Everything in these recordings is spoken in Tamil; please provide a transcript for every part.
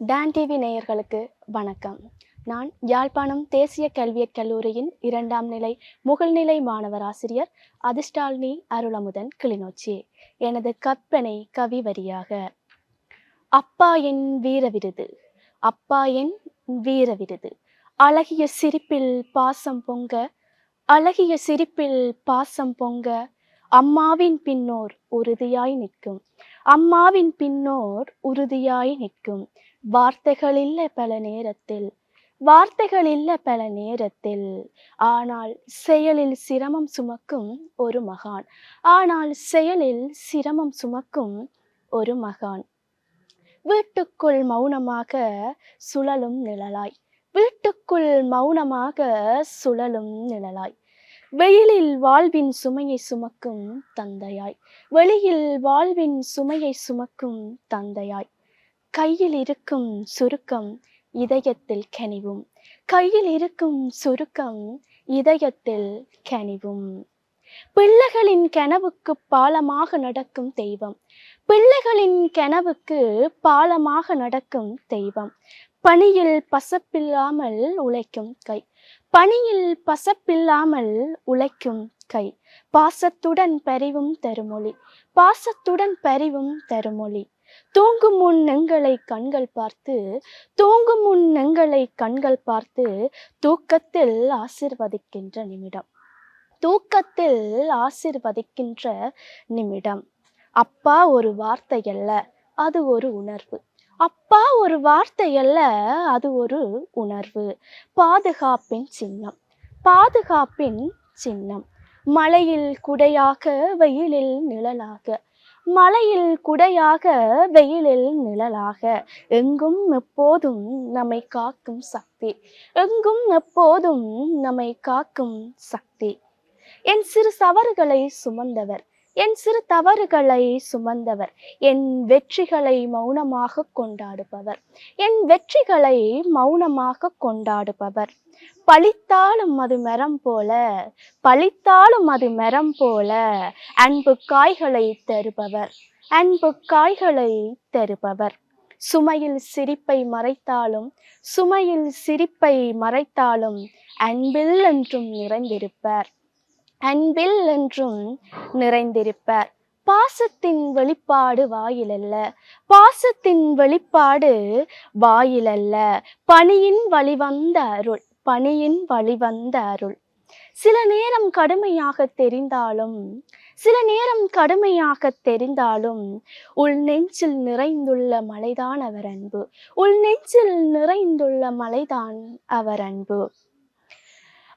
டான் டிவி நேயர்களுக்கு வணக்கம். நான் யாழ்ப்பாணம் தேசிய கல்வியற் கல்லூரியின் இரண்டாம் நிலை முகழ்நிலை மாணவர் ஆசிரியர் அதிர்ஷ்டாலினி அருளமுதன் கிளிநொச்சி எனது கற்பனை கவி வரியாக. அப்பா என் வீர விருது அப்பா என் வீர விருது. அழகிய சிரிப்பில் பாசம் பொங்க அழகிய சிரிப்பில் பாசம் பொங்க அம்மாவின் பின்னோர் உறுதியாய் நிற்கும். அம்மாவின் பின்னோர் உறுதியாய் நிற்கும். வார்த்தைகள் இல்லை பல நேரத்தில் வார்த்தைகள் இல்லை பல நேரத்தில். ஆனால் செயலில் சிரமம் சுமக்கும் ஒரு மகான். ஆனால் செயலில் சிரமம் சுமக்கும் ஒரு மகான். வீட்டுக்குள் மௌனமாக சுழலும் நிழலாய். வீட்டுக்குள் மௌனமாக சுழலும் நிழலாய். வெயிலில் வாழ்வின் சுமையை சுமக்கும் தந்தையாய். வெளியில் வாழ்வின் சுமையை சுமக்கும் தந்தையாய். கையில் இருக்கும் சுருக்கம் இதயத்தில் கனிவும். கையில் இருக்கும் சுருக்கம் இதயத்தில் கனிவும். பிள்ளைகளின் கனவுக்கு பாலமாக நடக்கும் தெய்வம். பிள்ளைகளின் கனவுக்கு பாலமாக நடக்கும் தெய்வம். பணியில் பசப்பில்லாமல் உழைக்கும் கை. பணியில் பசப்பில்லாமல் உழைக்கும் கை. பாசத்துடன் பரிவும் தருமொழி. பாசத்துடன் பரிவும் தருமொழி. தூங்கும் முன் எங்களை கண்கள் பார்த்து தூங்கும் முன் எங்களை கண்கள் பார்த்து தூக்கத்தில் ஆசிர்வதிக்கின்ற நிமிடம். தூக்கத்தில் ஆசிர்வதிக்கின்ற நிமிடம். அப்பா ஒரு வார்த்தை அல்ல அது ஒரு உணர்வு. அப்பா ஒரு வார்த்தை அல்ல அது ஒரு உணர்வு. பாதுகாப்பின் சின்னம். பாதுகாப்பின் சின்னம். மலையில் குடையாக வெயிலில் நிழலாக. மலையில் குடையாக வெயிலில் நிழலாக. எங்கும் எப்போதும் நம்மை காக்கும் சக்தி. எங்கும் எப்போதும் நம்மை காக்கும் சக்தி. என் சிறு சவறுகளை சுமந்தவர். என் சிறு தவறுகளை சுமந்தவர் என் வெற்றிகளை மௌனமாக கொண்டாடுபவர் என் வெற்றிகளை மௌனமாக கொண்டாடுபவர். பழித்தாலும் அது மரம் போல பழித்தாலும் அது மரம் போல அன்பு காய்களை தருபவர் அன்பு காய்களை தருபவர். சுமையில் சிரிப்பை மறைத்தாலும் சுமையில் சிரிப்பை மறைத்தாலும் அன்பில் என்றும் நிறைந்திருப்பார். அன்பில் என்றும் நிறைந்திருப்பார். பாசத்தின் வெளிப்பாடு வாயிலல்ல. பாசத்தின் வெளிப்பாடு வாயிலல்ல. பணியின் வழிவந்த அருள் பணியின் வழிவந்த அருள். சில நேரம் கடுமையாக தெரிந்தாலும் சில நேரம் கடுமையாக தெரிந்தாலும் உள் நெஞ்சில் நிறைந்துள்ள மலைதான் அவர் அன்பு. உள் நெஞ்சில் நிறைந்துள்ள மலைதான் அவர் அன்பு.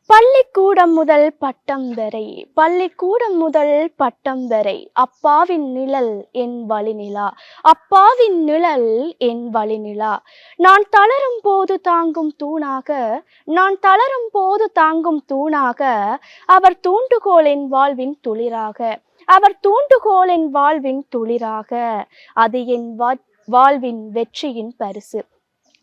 பள்ளிக்கூடம் முதல் பட்டம் வரை பள்ளிக்கூடம் முதல் பட்டம் வரை அப்பாவின் நிழல் என் வழிநிலா அப்பாவின் நிழல் என் வழிநிலா. நான் தளரும் போது தாங்கும் தூணாக நான் தளரும் போது தாங்கும் தூணாக அவர் தூண்டுகோல் என் வாழ்வின் துளிராக அவர் தூண்டுகோல் என் வாழ்வின் துளிராக அது என் வா- வாழ்வின் வெற்றியின் பரிசு.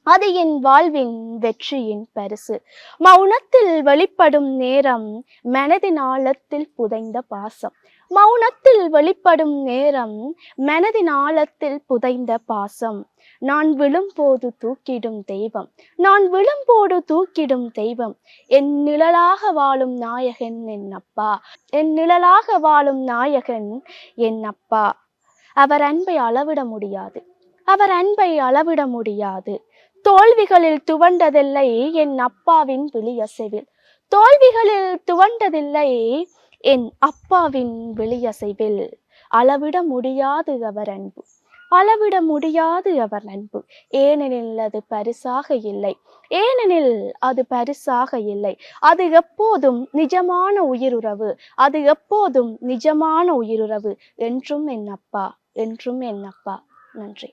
அது என் வாழ்வின் வெற்றியின் பரிசு. மௌனத்தில் வெளிப்படும் நேரம் மனதின் ஆழத்தில் புதைந்த பாசம். மௌனத்தில் வெளிப்படும் நேரம் மனதின் ஆழத்தில் புதைந்த பாசம். நான் விழும்போது தூக்கிடும் தெய்வம். நான் விழும்போது தூக்கிடும் தெய்வம். என் நிழலாக வாழும் நாயகன் என் அப்பா. என் நிழலாக வாழும் நாயகன் என் அப்பா. அவர் அன்பை அளவிட முடியாது. அவர் அன்பை அளவிட முடியாது. தோல்விகளில் துவண்டதில்லை என் அப்பாவின் விழியசைவில் தோல்விகளில் துவண்டதில்லை என் அப்பாவின் விழியசைவில் அளவிட முடியாது அவர் அன்பு. அளவிட முடியாது அவர் அன்பு. ஏனெனில் அது பரிசாக இல்லை. ஏனெனில் அது பரிசாக இல்லை. அது எப்போதும் நிஜமான உயிருறவு. அது எப்போதும் நிஜமான உயிருறவு. என்றும் என் அப்பா. என்றும் என் அப்பா. நன்றி.